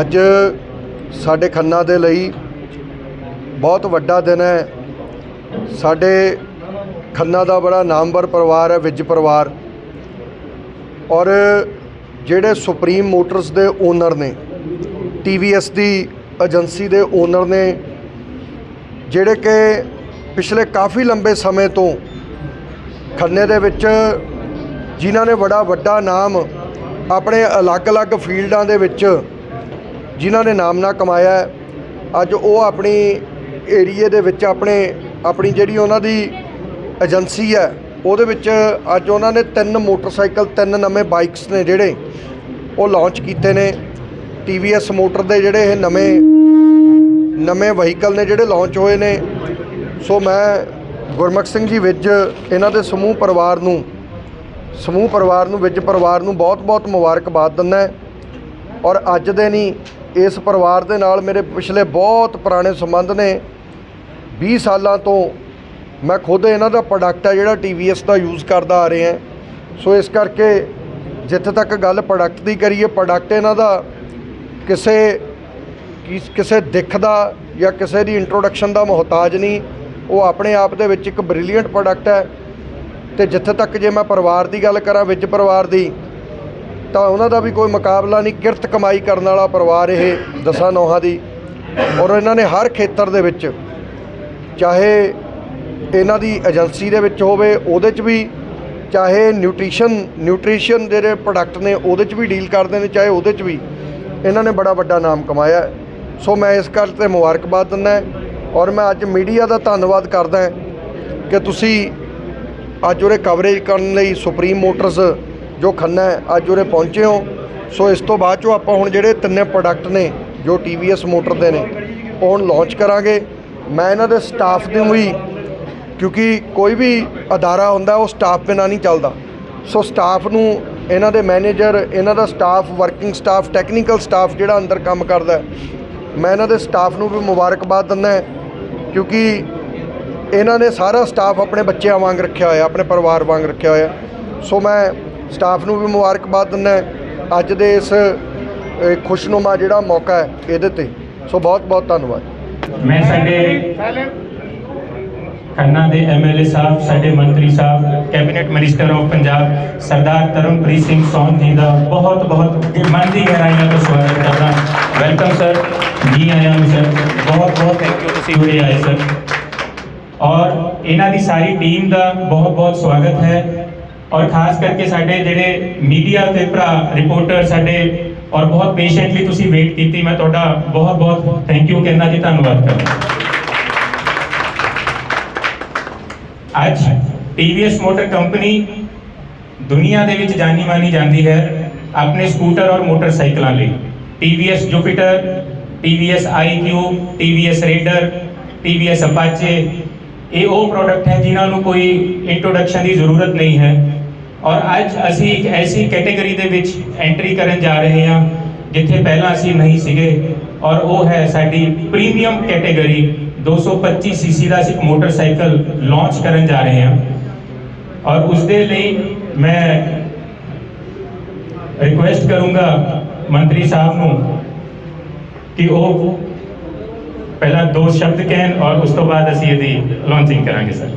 ਅੱਜ ਸਾਡੇ ਖੰਨਾ ਦੇ ਲਈ ਬਹੁਤ ਵੱਡਾ ਦਿਨ ਹੈ। ਸਾਡੇ ਖੰਨਾ ਦਾ ਬੜਾ ਨਾਮਵਰ ਪਰਿਵਾਰ ਹੈ, ਵਿੱਜ ਪਰਿਵਾਰ। ਔਰ ਜਿਹੜੇ ਸੁਪਰੀਮ ਮੋਟਰਸ ਦੇ ਓਨਰ ਨੇ TVS ਦੀ ਏਜੰਸੀ ਦੇ ਓਨਰ ਨੇ, ਜਿਹੜੇ ਕਿ ਪਿਛਲੇ ਕਾਫੀ ਲੰਬੇ ਸਮੇਂ ਤੋਂ ਖੰਨੇ ਦੇ ਵਿੱਚ ਜਿਨ੍ਹਾਂ ਨੇ ਬੜਾ ਵੱਡਾ ਨਾਮ ਆਪਣੇ ਅਲੱਗ-ਅਲੱਗ ਫੀਲਡਾਂ ਦੇ ਵਿੱਚ ਜਿਨ੍ਹਾਂ ਨੇ ਨਾਮ ਨਾ ਕਮਾਇਆ ਅੱਜ ਉਹ ਆਪਣੀ ਏਰੀਏ ਦੇ ਵਿੱਚ ਆਪਣੇ, ਆਪਣੀ ਜਿਹੜੀ ਉਹਨਾਂ ਦੀ ਏਜੰਸੀ ਹੈ, ਉਹਦੇ ਵਿੱਚ ਅੱਜ ਉਹਨਾਂ ਨੇ ਤਿੰਨ ਮੋਟਰਸਾਈਕਲ, ਤਿੰਨ ਨਵੇਂ ਬਾਈਕਸ ਨੇ ਜਿਹੜੇ ਉਹ ਲਾਂਚ ਕੀਤੇ ਨੇ। TVS ਮੋਟਰ ਦੇ ਜਿਹੜੇ ਇਹ ਨਵੇਂ ਨਵੇਂ ਵਹੀਕਲ ਨੇ ਜਿਹੜੇ ਲਾਂਚ ਹੋਏ ਨੇ। ਸੋ ਮੈਂ ਗੁਰਮੁਖ ਸਿੰਘ ਜੀ ਵਿੱਚ ਇਹਨਾਂ ਦੇ ਸਮੂਹ ਪਰਿਵਾਰ ਨੂੰ, ਸਮੂਹ ਪਰਿਵਾਰ ਨੂੰ, ਵਿੱਚ ਪਰਿਵਾਰ ਨੂੰ ਬਹੁਤ-ਬਹੁਤ ਮੁਬਾਰਕਬਾਦ ਦਿੰਦਾ ਔਰ ਅੱਜ ਦੇ ਨਹੀਂ ਇਸ ਪਰਿਵਾਰ ਦੇ ਨਾਲ ਮੇਰੇ ਪਿਛਲੇ ਬਹੁਤ ਪੁਰਾਣੇ ਸੰਬੰਧ ਨੇ। 20 ਸਾਲਾਂ ਤੋਂ ਮੈਂ ਖੁਦ ਇਹਨਾਂ ਦਾ ਪ੍ਰੋਡਕਟ ਹੈ ਜਿਹੜਾ TVS ਦਾ ਯੂਜ਼ ਕਰਦਾ ਆ ਰਿਹਾ। ਸੋ ਇਸ ਕਰਕੇ ਜਿੱਥੇ ਤੱਕ ਗੱਲ ਪ੍ਰੋਡਕਟ ਦੀ ਕਰੀਏ ਪ੍ਰੋਡਕਟ ਇਹਨਾਂ ਦਾ ਕਿਸੇ ਕਿਸੇ ਦਿੱਖ ਦਾ ਜਾਂ ਕਿਸੇ ਦੀ ਇੰਟਰੋਡਕਸ਼ਨ ਦਾ ਮੁਹਤਾਜ ਨਹੀਂ। ਉਹ ਆਪਣੇ ਆਪ ਦੇ ਵਿੱਚ ਇੱਕ ਬ੍ਰਿਲੀਅੰਟ ਪ੍ਰੋਡਕਟ ਹੈ। ਤੇ ਜਿੱਥੇ ਤੱਕ ਜੇ ਮੈਂ ਪਰਿਵਾਰ ਦੀ ਗੱਲ ਕਰਾਂ, ਵਿੱਚ ਪਰਿਵਾਰ ਦੀ ਤਾਂ ਉਹਨਾਂ ਦਾ ਵੀ ਕੋਈ ਮੁਕਾਬਲਾ ਨਹੀਂ। ਕਿਰਤ ਕਮਾਈ ਕਰਨ ਵਾਲਾ ਪਰਿਵਾਰ ਇਹ ਦਸਾਂ ਨੌਹਾਂ ਦੀ। ਔਰ ਇਹਨਾਂ ਨੇ ਹਰ ਖੇਤਰ ਦੇ ਵਿੱਚ, ਚਾਹੇ ਇਹਨਾਂ ਦੀ ਏਜੰਸੀ ਦੇ ਵਿੱਚ ਹੋਵੇ, ਉਹਦੇ 'ਚ ਵੀ ਚਾਹੇ ਨਿਊਟ੍ਰੀਸ਼ਨ ਨਿਊਟ੍ਰੀਸ਼ਨ ਦੇ ਜਿਹੜੇ ਪ੍ਰੋਡਕਟ ਨੇ, ਉਹਦੇ 'ਚ ਵੀ ਡੀਲ ਕਰਦੇ ਨੇ, ਚਾਹੇ ਉਹਦੇ 'ਚ ਵੀ। ਇਹਨਾਂ ਨੇ ਬੜਾ ਵੱਡਾ ਨਾਮ ਕਮਾਇਆ। ਸੋ ਮੈਂ ਇਸ ਗੱਲ ਤੇ ਮੁਬਾਰਕਬਾਦ ਦਿੰਦਾ ਔਰ ਮੈਂ ਅੱਜ ਮੀਡੀਆ ਦਾ ਧੰਨਵਾਦ ਕਰਦਾ ਕਿ ਤੁਸੀਂ ਅੱਜ ਉਰੇ ਕਵਰੇਜ ਕਰਨ ਲਈ ਸੁਪਰੀਮ ਮੋਟਰਸ ਜੋ ਖੰਨਾ ਹੈ, ਅੱਜ ਉਰੇ ਪਹੁੰਚੇ ਹੋ। ਸੋ ਇਸ ਤੋਂ ਬਾਅਦ ਚੋਂ ਆਪਾਂ ਹੁਣ ਜਿਹੜੇ ਤਿੰਨੇ ਪ੍ਰੋਡਕਟ ਨੇ, ਜੋ TVS ਮੋਟਰ ਦੇ ਨੇ, ਉਹ ਹੁਣ ਲਾਂਚ ਕਰਾਂਗੇ। ਮੈਂ ਇਹਨਾਂ ਦੇ ਸਟਾਫ ਨੂੰ ਵੀ, ਕਿਉਂਕਿ ਕੋਈ ਵੀ ਅਦਾਰਾ ਹੁੰਦਾ, ਉਹ ਸਟਾਫ ਬਿਨਾਂ ਨਹੀਂ ਚੱਲਦਾ। ਸੋ ਸਟਾਫ ਨੂੰ, ਇਹਨਾਂ ਦੇ ਮੈਨੇਜਰ ਇਹਨਾਂ ਦਾ staff working staff technical staff ਜਿਹੜਾ ਅੰਦਰ ਕੰਮ ਕਰਦਾ ਮੈਂ ਇਹਨਾਂ ਦੇ ਸਟਾਫ ਨੂੰ ਵੀ ਮੁਬਾਰਕਬਾਦ ਦਿੰਦਾ ਕਿਉਂਕਿ ਇਹਨਾਂ ਨੇ ਸਾਰਾ ਸਟਾਫ ਆਪਣੇ ਬੱਚਿਆਂ ਵਾਂਗ ਰੱਖਿਆ ਹੋਇਆ, ਆਪਣੇ ਪਰਿਵਾਰ ਵਾਂਗ ਰੱਖਿਆ ਹੋਇਆ। ਸੋ ਮੈਂ ਸਟਾਫ ਨੂੰ ਵੀ ਮੁਬਾਰਕਬਾਦ ਦਿੰਦਾ ਅੱਜ ਦੇ ਇਸ ਖੁਸ਼ਨੁਮਾ ਜਿਹੜਾ ਮੌਕਾ ਹੈ ਇਹਦੇ ਤੇ। ਸੋ ਬਹੁਤ ਬਹੁਤ ਧੰਨਵਾਦ। ਮੈਂ ਸਾਡੇ ਖੰਨਾ ਦੇ ਐਮਐਲਏ ਸਾਹਿਬ, ਸਾਡੇ ਮੰਤਰੀ ਸਾਹਿਬ, cabinet minister of Punjab, Sardar Taranpreet Singh Sond ji ਦਾ ਬਹੁਤ ਬਹੁਤ ਮਨ ਦੀ ਗਹਿਰਾਈਆਂ ਤੋਂ ਸਵਾਗਤ ਕਰਦਾ ਵੈਲਕਮ ਸਰ ਜੀ ਆਇਆਂ ਨੂੰ ਸਰ ਬਹੁਤ ਬਹੁਤ ਥੈਂਕ ਯੂ ਤੁਸੀਂ ਉਰੇ ਆਏ ਸਰ ਔਰ ਇਹਨਾਂ ਦੀ ਸਾਰੀ ਟੀਮ ਦਾ ਬਹੁਤ ਬਹੁਤ ਸਵਾਗਤ ਹੈ। ਔਰ ਖਾਸ ਕਰਕੇ ਸਾਡੇ ਜਿਹੜੇ ਮੀਡੀਆ ਦੇ ਭਰਾ, ਰਿਪੋਰਟਰ ਸਾਡੇ, ਔਰ ਬਹੁਤ ਪੇਸ਼ੈਂਟਲੀ ਤੁਸੀਂ ਵੇਟ ਕੀਤੀ, ਮੈਂ ਤੁਹਾਡਾ ਬਹੁਤ ਬਹੁਤ ਥੈਂਕ ਯੂ ਕਹਿੰਦਾ ਜੀ, ਧੰਨਵਾਦ ਕਰਦਾ। ਅੱਜ TVS ਮੋਟਰ ਕੰਪਨੀ ਦੁਨੀਆ ਦੇ ਵਿੱਚ ਜਾਣੀ ਮਾਨੀ ਜਾਂਦੀ ਹੈ ਆਪਣੇ ਸਕੂਟਰ ਔਰ ਮੋਟਰਸਾਈਕਲਾਂ ਲਈ। TVS Jupiter TVS iQ TVS Raider TVS Apache ਇਹ ਉਹ ਪ੍ਰੋਡਕਟ ਹੈ ਜਿਨ੍ਹਾਂ ਨੂੰ ਕੋਈ ਇੰਟਰੋਡਕਸ਼ਨ ਦੀ ਜ਼ਰੂਰਤ ਨਹੀਂ ਹੈ। ਔਰ ਅੱਜ ਅਸੀਂ ਇੱਕ ਐਸੀ ਕੈਟਾਗਰੀ ਦੇ ਵਿੱਚ ਐਂਟਰੀ ਕਰਨ ਜਾ ਰਹੇ ਹਾਂ, ਜਿੱਥੇ ਪਹਿਲਾਂ ਅਸੀਂ ਨਹੀਂ ਸੀਗੇ। ਔਰ ਉਹ ਹੈ ਸਾਡੀ ਪ੍ਰੀਮੀਅਮ ਕੈਟਾਗਰੀ 225 ਸੀਸੀ ਦਾ ਅਸੀਂ ਇੱਕ ਮੋਟਰਸਾਈਕਲ ਲਾਂਚ ਕਰਨ ਜਾ ਰਹੇ ਹਾਂ। ਔਰ ਉਸ ਦੇ ਲਈ ਮੈਂ ਰਿਕੁਐਸਟ ਕਰੂੰਗਾ ਮੰਤਰੀ ਸਾਹਿਬ ਨੂੰ ਕਿ ਉਹ ਪਹਿਲਾਂ ਦੋ ਸ਼ਬਦ ਕਹਿਣ ਔਰ ਉਸ ਤੋਂ ਬਾਅਦ ਅਸੀਂ ਇਹਦੀ ਲਾਂਚਿੰਗ ਕਰਾਂਗੇ ਸਰ